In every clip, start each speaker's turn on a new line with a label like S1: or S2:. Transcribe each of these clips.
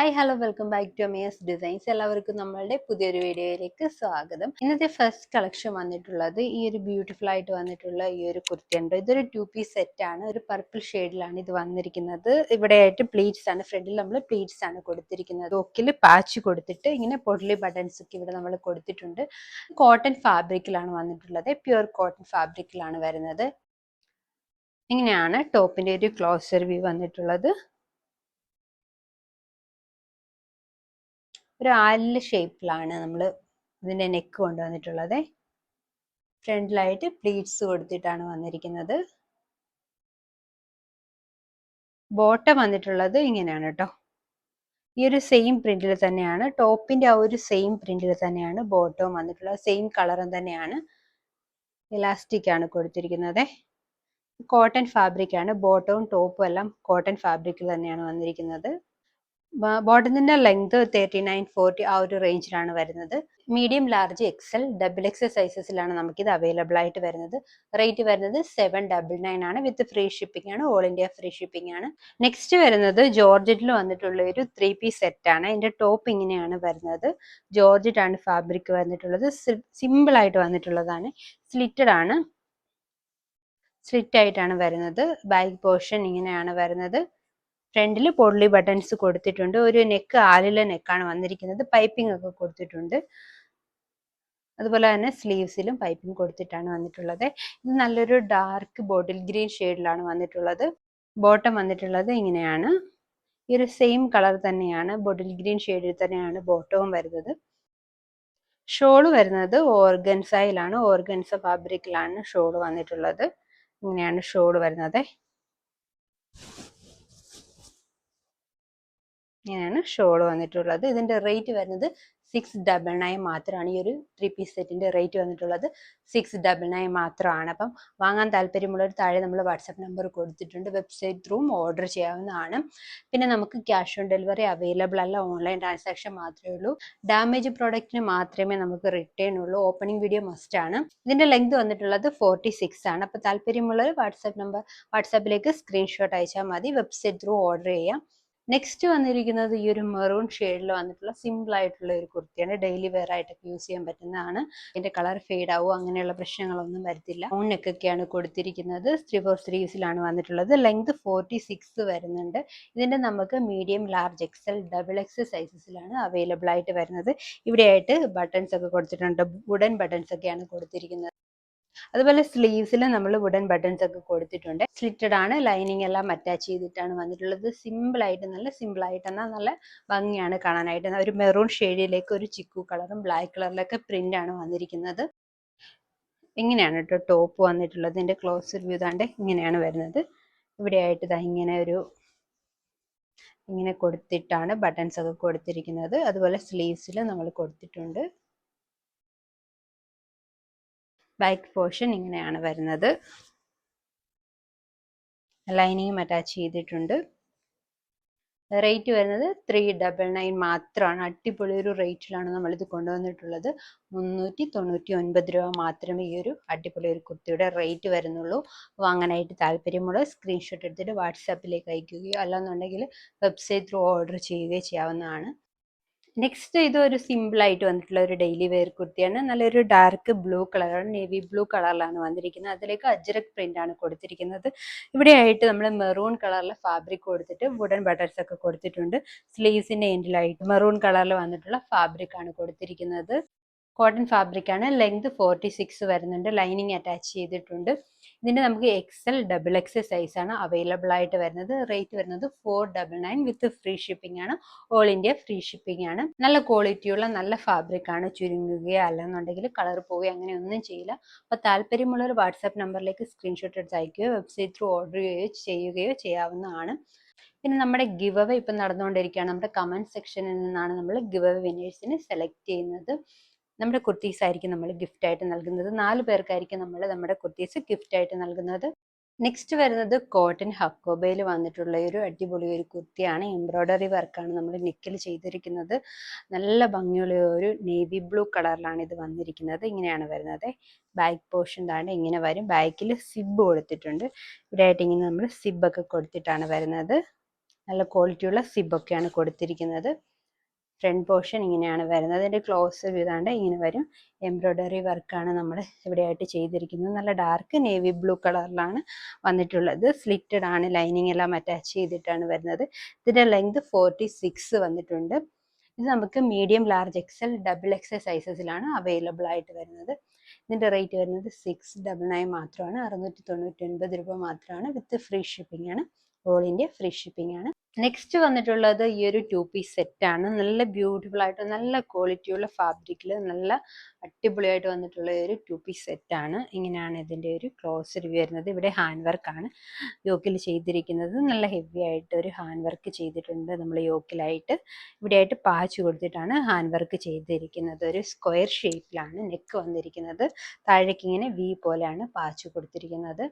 S1: Hi hello welcome back to Amaze Designs എല്ലാവർക്കും നമ്മളുടെ പുതിയൊരു വീഡിയോയിലേക്ക് സ്വാഗതം. ഇന്നത്തെ ഫസ്റ്റ് കളക്ഷൻ വന്നിട്ടുള്ളത് ഈ ഒരു ബ്യൂട്ടിഫുൾ ആയിട്ട് വന്നിട്ടുള്ള ഈ ഒരു കുർത്തിയുണ്ട് ഇതൊരു ടു പീസ് സെറ്റ് ആണ്. ഒരു പർപ്പിൾ ഷെയ്ഡിലാണ് ഇത് വന്നിരിക്കുന്നത്. ഇവിടെ ആയിട്ട് പ്ലീറ്റ്സ് ആണ്. ഫ്രണ്ടിൽ നമ്മൾ പ്ലീറ്റ്സ് ആണ് കൊടുത്തിരിക്കുന്നത്. ഒക്കിൽ പാച്ച് കൊടുത്തിട്ട് ഇങ്ങനെ പൊടലി ബട്ടൺസ് ഒക്കെ ഇവിടെ നമ്മൾ കൊടുത്തിട്ടുണ്ട്. കോട്ടൺ ഫാബ്രിക്കിലാണ് വന്നിട്ടുള്ളത്. പ്യുർ കോട്ടൺ ഫാബ്രിക്കിലാണ് വരുന്നത്. ഇങ്ങനെയാണ് ടോപ്പിന്റെ ഒരു ക്ലോസർ വ്യൂ വന്നിട്ടുള്ളത്. ഒരു ആലിൽ ഷേപ്പിലാണ് നമ്മൾ ഇതിന്റെ നെക്ക് കൊണ്ടുവന്നിട്ടുള്ളത്. ഫ്രണ്ടിലായിട്ട് പ്ലീറ്റ്സ് കൊടുത്തിട്ടാണ് വന്നിരിക്കുന്നത്. ബോട്ടം വന്നിട്ടുള്ളത് ഇങ്ങനെയാണ് കേട്ടോ ഈ ഒരു സെയിം പ്രിന്റിൽ തന്നെയാണ്. ടോപ്പിന്റെ ആ ഒരു സെയിം പ്രിന്റിൽ തന്നെയാണ് ബോട്ടവും വന്നിട്ടുള്ളത്. സെയിം കളറും തന്നെയാണ് ഇലാസ്റ്റിക് ആണ് കൊടുത്തിരിക്കുന്നത്. കോട്ടൺ ഫാബ്രിക് ആണ്. ബോട്ടവും ടോപ്പും എല്ലാം കോട്ടൺ ഫാബ്രിക്കിൽ തന്നെയാണ് വന്നിരിക്കുന്നത്. ബോട്ടത്തിന്റെ ലെങ്ത് തേർട്ടി നയൻ ഫോർട്ടി ആ ഒരു റേഞ്ചിലാണ് വരുന്നത്. Medium large XL double XL സൈസസിലാണ് നമുക്കിത് അവൈലബിൾ ആയിട്ട് വരുന്നത്. റേറ്റ് വരുന്നത് സെവൻ ഡബിൾ നയൻ ആണ് വിത്ത് ഫ്രീ ഷിപ്പിംഗ് ആണ് ഓൾ ഇന്ത്യ ഫ്രീ ഷിപ്പിംഗ് ആണ്. നെക്സ്റ്റ് വരുന്നത് ജോർജറ്റിൽ വന്നിട്ടുള്ള ഒരു ത്രീ പീസ് സെറ്റ് ആണ്. അതിന്റെ ടോപ്പ് ഇങ്ങനെയാണ് വരുന്നത്. ജോർജറ്റ് ആണ് ഫാബ്രിക് വന്നിട്ടുള്ളത് സിമ്പിൾ ആയിട്ട് വന്നിട്ടുള്ളതാണ്. സ്ലിറ്റഡ് ആണ്. സ്ലിറ്റ് ആയിട്ടാണ് വരുന്നത്. ബാക്ക് പോർഷൻ ഇങ്ങനെയാണ് വരുന്നത്. ഫ്രണ്ടിൽ പൊള്ളി ബട്ടൺസ് കൊടുത്തിട്ടുണ്ട്. ഒരു നെക്ക് ആലിലെ നെക്കാണ് വന്നിരിക്കുന്നത്. പൈപ്പിംഗ് ഒക്കെ കൊടുത്തിട്ടുണ്ട്. അതുപോലെ തന്നെ സ്ലീവ്സിലും പൈപ്പിംഗ് കൊടുത്തിട്ടാണ് വന്നിട്ടുള്ളത്. ഇത് നല്ലൊരു ഡാർക്ക് ബോട്ടിൽ ഗ്രീൻ ഷെയ്ഡിലാണ് വന്നിട്ടുള്ളത്. ബോട്ടം വന്നിട്ടുള്ളത് ഇങ്ങനെയാണ്. ഈ ഒരു സെയിം കളർ തന്നെയാണ്. ബോട്ടിൽ ഗ്രീൻ ഷെയ്ഡിൽ തന്നെയാണ് ബോട്ടവും വരുന്നത്. ഷോൾ വരുന്നത് ഓർഗൻസയിലാണ്. ഓർഗൻസ ഫാബ്രിക്കിലാണ് ഷോൾ വന്നിട്ടുള്ളത്. ഇങ്ങനെയാണ് ഷോൾ വരുന്നത്. ഇങ്ങനെയാണ് ഷോൾ വന്നിട്ടുള്ളത്. ഇതിന്റെ റേറ്റ് വരുന്നത് സിക്സ് ഡബിൾ നയൻ മാത്രമാണ്. ഈ ഒരു ത്രീ പീസ് സെറ്റിന്റെ റേറ്റ് വന്നിട്ടുള്ളത് സിക്സ് ഡബിൾ നയൻ മാത്രമാണ്. അപ്പം വാങ്ങാൻ താല്പര്യമുള്ളവർ താഴെ നമ്മൾ വാട്സപ്പ് നമ്പർ കൊടുത്തിട്ടുണ്ട്. വെബ്സൈറ്റ് ത്രൂം ഓർഡർ ചെയ്യാവുന്നതാണ്. പിന്നെ നമുക്ക് ക്യാഷ് ഓൺ ഡെലിവറി അവൈലബിൾ അല്ല. ഓൺലൈൻ ട്രാൻസാക്ഷൻ മാത്രമേ ഉള്ളൂ. ഡാമേജ് പ്രോഡക്റ്റിന് മാത്രമേ നമുക്ക് റിട്ടേൺ ഉള്ളൂ. ഓപ്പണിംഗ് വീഡിയോ മസ്റ്റ് ആണ്. ഇതിന്റെ ലെങ്ത് വന്നിട്ടുള്ളത് ഫോർട്ടി സിക്സ് ആണ്. അപ്പോൾ താല്പര്യമുള്ളവർ വാട്സപ്പ് നമ്പർ വാട്സാപ്പിലേക്ക് സ്ക്രീൻഷോട്ട് അയച്ചാൽ മതി. വെബ്സൈറ്റ് ത്രൂ ഓർഡർ ചെയ്യാം. നെക്സ്റ്റ് വന്നിരിക്കുന്നത് ഈ ഒരു മെറൂൺ ഷെയ്ഡിൽ വന്നിട്ടുള്ള സിമ്പിൾ ആയിട്ടുള്ള ഒരു കുർത്തിയാണ്. ഡെയിലി വെയർ ആയിട്ടൊക്കെ യൂസ് ചെയ്യാൻ പറ്റുന്നതാണ്. ഇതിന്റെ കളർ ഫെയ്ഡ് ആവുമോ അങ്ങനെയുള്ള പ്രശ്നങ്ങളൊന്നും വരത്തില്ല. ഓൺ നെക്കൊക്കെയാണ് കൊടുത്തിരിക്കുന്നത്. ത്രീ ഫോർ ത്രീസിലാണ് വന്നിട്ടുള്ളത്. ലെങ്ത് ഫോർട്ടി സിക്സ് വരുന്നുണ്ട്. ഇതിന്റെ നമുക്ക് medium large XL double X സൈസസിലാണ് available ആയിട്ട് വരുന്നത്. ഇവിടെയായിട്ട് ബട്ടൺസ് ഒക്കെ കൊടുത്തിട്ടുണ്ട്. വുഡൻ ബട്ടൺസ് ഒക്കെയാണ് കൊടുത്തിരിക്കുന്നത്. അതുപോലെ സ്ലീവ്സിൽ നമ്മൾ വുഡൻ ബട്ടൺസ് ഒക്കെ കൊടുത്തിട്ടുണ്ട്. സ്ലിറ്റഡ് ആണ് ലൈനിങ് എല്ലാം അറ്റാച്ച് ചെയ്തിട്ടാണ് വന്നിട്ടുള്ളത്. സിമ്പിൾ ആയിട്ട് നല്ല സിമ്പിൾ ആയിട്ട് എന്നാൽ നല്ല ഭംഗിയാണ് കാണാനായിട്ട്. ഒരു മെറൂൺ ഷെയ്ഡിലേക്ക് ഒരു ചിക്കു കളറും ബ്ലാക്ക് കളറിലൊക്കെ പ്രിന്റ് ആണ് വന്നിരിക്കുന്നത്. ഇങ്ങനെയാണ് കേട്ടോ ടോപ്പ് വന്നിട്ടുള്ളത്. ഇതിന്റെ ക്ലോസ് വ്യൂ താണ്ട് ഇങ്ങനെയാണ് വരുന്നത്. ഇവിടെയായിട്ട് ഇതാ ഇങ്ങനെ ഒരു ഇങ്ങനെ കൊടുത്തിട്ടാണ് ബട്ടൺസ് ഒക്കെ കൊടുത്തിരിക്കുന്നത്. അതുപോലെ സ്ലീവ്സിൽ നമ്മൾ കൊടുത്തിട്ടുണ്ട്. ബാക്ക് പോർഷൻ ഇങ്ങനെയാണ് വരുന്നത്. ലൈനിങ്ങും അറ്റാച്ച് ചെയ്തിട്ടുണ്ട്. റേറ്റ് വരുന്നത് ത്രീ ഡബിൾ നയൻ മാത്രമാണ്. അടിപൊളി ഒരു റേറ്റിലാണ് നമ്മൾ ഇത് കൊണ്ടുവന്നിട്ടുള്ളത്. മുന്നൂറ്റി തൊണ്ണൂറ്റി ഒൻപത് രൂപ മാത്രമേ ഈ ഒരു അടിപൊളി ഒരു കുർത്തിയുടെ റേറ്റ് വരുന്നുള്ളൂ. വാങ്ങാനായിട്ട് താല്പര്യമുള്ള സ്ക്രീൻഷോട്ട് എടുത്തിട്ട് വാട്സാപ്പിലേക്ക് അയക്കുകയോ അല്ലാന്നുണ്ടെങ്കിൽ വെബ്സൈറ്റ് ത്രൂ ഓർഡർ ചെയ്യുകയോ ചെയ്യാവുന്നതാണ്. നെക്സ്റ്റ് ഇത് ഒരു സിമ്പിൾ ആയിട്ട് വന്നിട്ടുള്ള ഒരു ഡെയിലി വെയർ കുർത്തിയാണ്. നല്ലൊരു ഡാർക്ക് ബ്ലൂ കളറാണ് നേവി ബ്ലൂ കളറിലാണ് വന്നിരിക്കുന്നത്. അതിലേക്ക് അജ്രക് പ്രിന്റ് ആണ് കൊടുത്തിരിക്കുന്നത്. ഇവിടെ ആയിട്ട് നമ്മൾ മെറൂൺ കളറിലെ ഫാബ്രിക് കൊടുത്തിട്ട് വുഡൻ ബട്ടർസ് ഒക്കെ കൊടുത്തിട്ടുണ്ട്. സ്ലീവ്സിന്റെ എൻഡിലായിട്ട് മെറൂൺ കളറിൽ വന്നിട്ടുള്ള ഫാബ്രിക് ആണ് കൊടുത്തിരിക്കുന്നത്. കോട്ടൺ ഫാബ്രിക് ആണ്. ലെങ്ത് ഫോർട്ടി സിക്സ് വരുന്നുണ്ട്. ലൈനിങ് അറ്റാച്ച് ചെയ്തിട്ടുണ്ട്. ഇതിന്റെ നമുക്ക് എക്സൽ ഡബിൾ എക്സ് സൈസ് ആണ് അവൈലബിൾ ആയിട്ട് വരുന്നത്. റേറ്റ് വരുന്നത് four double nine with free shipping ആണ്. ഓൾ ഇന്ത്യ ഫ്രീ ഷിപ്പിംഗ് ആണ്. നല്ല ക്വാളിറ്റിയുള്ള നല്ല ഫാബ്രിക് ആണ് ചുരുങ്ങുകയോ അല്ലെന്നുണ്ടെങ്കിൽ കളർ പോവുകയോ അങ്ങനെ ഒന്നും ചെയ്യില്ല. അപ്പോൾ താല്പര്യമുള്ളവർ വാട്സാപ്പ് നമ്പറിലേക്ക് സ്ക്രീൻഷോട്ട് എടുത്ത് അയക്കുകയോ വെബ്സൈറ്റ് ത്രൂ ഓർഡർ ചെയ്യുകയോ ചെയ്യുകയോ ചെയ്യാവുന്നതാണ്. പിന്നെ നമ്മുടെ ഗിവ് അവേ ഇപ്പം നടന്നുകൊണ്ടിരിക്കുകയാണ്. നമ്മുടെ കമന്റ് സെക്ഷനിൽ നിന്നാണ് നമ്മൾ ഗിവ് അവേ വിനേഴ്സിനെ സെലക്ട് ചെയ്യുന്നത്. നമ്മുടെ കുർത്തീസ് ആയിരിക്കും നമ്മൾ ഗിഫ്റ്റ് ആയിട്ട് നൽകുന്നത്. നാല് പേർക്കായിരിക്കും നമ്മൾ നമ്മുടെ കുർത്തീസ് ഗിഫ്റ്റ് ആയിട്ട് നൽകുന്നത്. നെക്സ്റ്റ് വരുന്നത് കോട്ടൺ ഹക്കോബയിൽ വന്നിട്ടുള്ള ഒരു അടിപൊളി ഒരു കുർത്തിയാണ്. എംബ്രോയ്ഡറി വർക്കാണ് നമ്മൾ നെക്കിൽ ചെയ്തിരിക്കുന്നത്. നല്ല ഭംഗിയുള്ള ഒരു നേവി ബ്ലൂ കളറിലാണ് ഇത് വന്നിരിക്കുന്നത്. ഇങ്ങനെയാണ് വരുന്നത്. ബാക്ക് പോർഷൻ താണ്ട് ഇങ്ങനെ വരും. ബാക്കിൽ സിബ് കൊടുത്തിട്ടുണ്ട്. ഇവിടെ ഇങ്ങനെ നമ്മൾ സിബൊക്കെ കൊടുത്തിട്ടാണ് വരുന്നത്. നല്ല ക്വാളിറ്റിയുള്ള സിബൊക്കെയാണ് കൊടുത്തിരിക്കുന്നത്. ഫ്രണ്ട് പോർഷൻ ഇങ്ങനെയാണ് വരുന്നത്. അതിന്റെ ക്ലോസ് ഇതാണ്ട് ഇങ്ങനെ വരും. എംബ്രോയ്ഡറി വർക്കാണ് നമ്മൾ ഇവിടെയായിട്ട് ചെയ്തിരിക്കുന്നത്. നല്ല ഡാർക്ക് നേവി ബ്ലൂ കളറിലാണ് വന്നിട്ടുള്ളത്. സ്ലിറ്റഡ് ആണ് ലൈനിങ് എല്ലാം അറ്റാച്ച് ചെയ്തിട്ടാണ് വരുന്നത്. ഇതിന്റെ ലെങ്ത് ഫോർട്ടി സിക്സ് വന്നിട്ടുണ്ട്. ഇത് നമുക്ക് medium large XL double XL സൈസസിലാണ് available ആയിട്ട് വരുന്നത്. ഇതിന്റെ റേറ്റ് വരുന്നത് സിക്സ് ഡബിൾ നയൻ മാത്രമാണ്. അറുന്നൂറ്റി തൊണ്ണൂറ്റി ഒൻപത് രൂപ മാത്രമാണ് വിത്ത് ഫ്രീ ഷിപ്പിംഗ് ആണ്. ഓൾ ഇന്ത്യ ഫ്രീ ഷിപ്പിംഗ് ആണ്. നെക്സ്റ്റ് വന്നിട്ടുള്ളത് ഈ ഒരു ടു പീസ് ആണ്. നല്ല ബ്യൂട്ടിഫുൾ ആയിട്ട് നല്ല ക്വാളിറ്റിയുള്ള ഫാബ്രിക്കിൽ നല്ല അടിപൊളിയായിട്ട് വന്നിട്ടുള്ള ഒരു ടു പീസ് സെറ്റ് ആണ്. ഇങ്ങനെയാണ് ഇതിന്റെ ഒരു ക്ലോസ് റിവ്യൂ വരുന്നത്. ഇവിടെ ഹാൻഡ് വർക്കാണ് യോക്കിൽ ചെയ്തിരിക്കുന്നത്. നല്ല ഹെവി ആയിട്ട് ഒരു ഹാൻഡ് വർക്ക് ചെയ്തിട്ടുണ്ട് നമ്മൾ യോക്കിലായിട്ട്. ഇവിടെയായിട്ട് പാച്ച് കൊടുത്തിട്ടാണ് ഹാൻഡ് വർക്ക് ചെയ്തിരിക്കുന്നത്. ഒരു സ്ക്വയർ ഷേപ്പിലാണ് നെക്ക് വന്നിരിക്കുന്നത്. താഴേക്ക് ഇങ്ങനെ വി പോലെയാണ് പാച്ച് കൊടുത്തിരിക്കുന്നത്.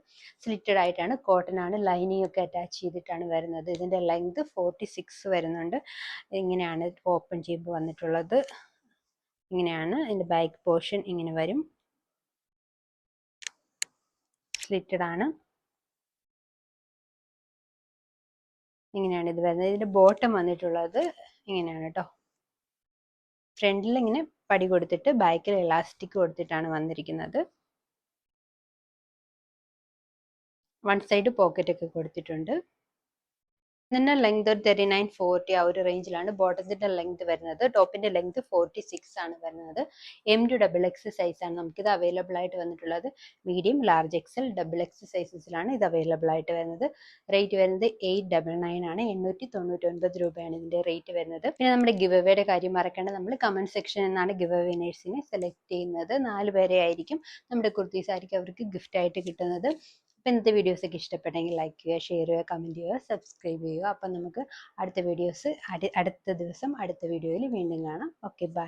S1: സ്ലിറ്റഡ് ആയിട്ടാണ് കോട്ടൺ ആണ്. ലൈനിങ് ഒക്കെ അറ്റാച്ച് ചെയ്തിട്ടാണ് വരുന്നത്. ഇതിന്റെ ലെങ്ത് ഫോർട്ടി സിക്സ് വരുന്നുണ്ട്. ഇങ്ങനെയാണ് ഓപ്പൺ ചെയ്യുമ്പോൾ വന്നിട്ടുള്ളത്. ഇങ്ങനെയാണ് അതിന്റെ ബാക്ക് പോർഷൻ ഇങ്ങനെ വരും. സ്ലിറ്റഡ് ആണ്. ഇങ്ങനെയാണ് ഇത് വരുന്നത്. ഇതിന്റെ ബോട്ടം വന്നിട്ടുള്ളത് ഇങ്ങനെയാണ് കേട്ടോ. ഫ്രണ്ടിൽ ഇങ്ങനെ പടി കൊടുത്തിട്ട് ബാക്കിൽ ഇലാസ്റ്റിക് കൊടുത്തിട്ടാണ് വന്നിരിക്കുന്നത്. വൺ സൈഡ് പോക്കറ്റ് ഒക്കെ കൊടുത്തിട്ടുണ്ട്. ഇതിന്റെ ലെങ്ത് ഒരു തേർട്ടി നയൻ ഫോർട്ടി ആ ഒരു റേഞ്ചിലാണ് ബോട്ടത്തിന്റെ ലെങ്ത് വരുന്നത്. ടോപ്പിന്റെ ലെങ്ത് ഫോർട്ടി സിക്സ് ആണ് വരുന്നത്. M to double X size ആണ് നമുക്കിത് അവൈലബിൾ ആയിട്ട് വന്നിട്ടുള്ളത്. Medium large XL double X സൈസസിലാണ് ഇത് അവൈലബിൾ ആയിട്ട് വരുന്നത്. റേറ്റ് വരുന്നത് എയ്റ്റ് ഡബിൾ നയൻ ആണ്. എണ്ണൂറ്റി തൊണ്ണൂറ്റി ഒൻപത് രൂപയാണ് ഇതിന്റെ റേറ്റ് വരുന്നത്. പിന്നെ നമ്മുടെ ഗിവ് അവയുടെ കാര്യം മറക്കേണ്ട. നമ്മൾ കമന്റ് സെക്ഷനിൽ നിന്നാണ് ഗിവ് വിനേഴ്സിനെ സെലക്ട് ചെയ്യുന്നത്. നാല് പേരെ ആയിരിക്കും നമ്മുടെ കുർത്തീസ് ആയിരിക്കും അവർക്ക് ഗിഫ്റ്റ് ആയിട്ട് കിട്ടുന്നത്. അപ്പോൾ ഇന്നത്തെ വീഡിയോസ് ഒക്കെ ഇഷ്ടപ്പെട്ടെങ്കിൽ ലൈക്ക് ചെയ്യുക ഷെയർ ചെയ്യുക കമന്റ് ചെയ്യുക സബ്സ്ക്രൈബ് ചെയ്യുക. അപ്പം നമുക്ക് അടുത്ത വീഡിയോസ് അടുത്ത ദിവസം അടുത്ത വീഡിയോയിൽ വീണ്ടും കാണാം. Okay bye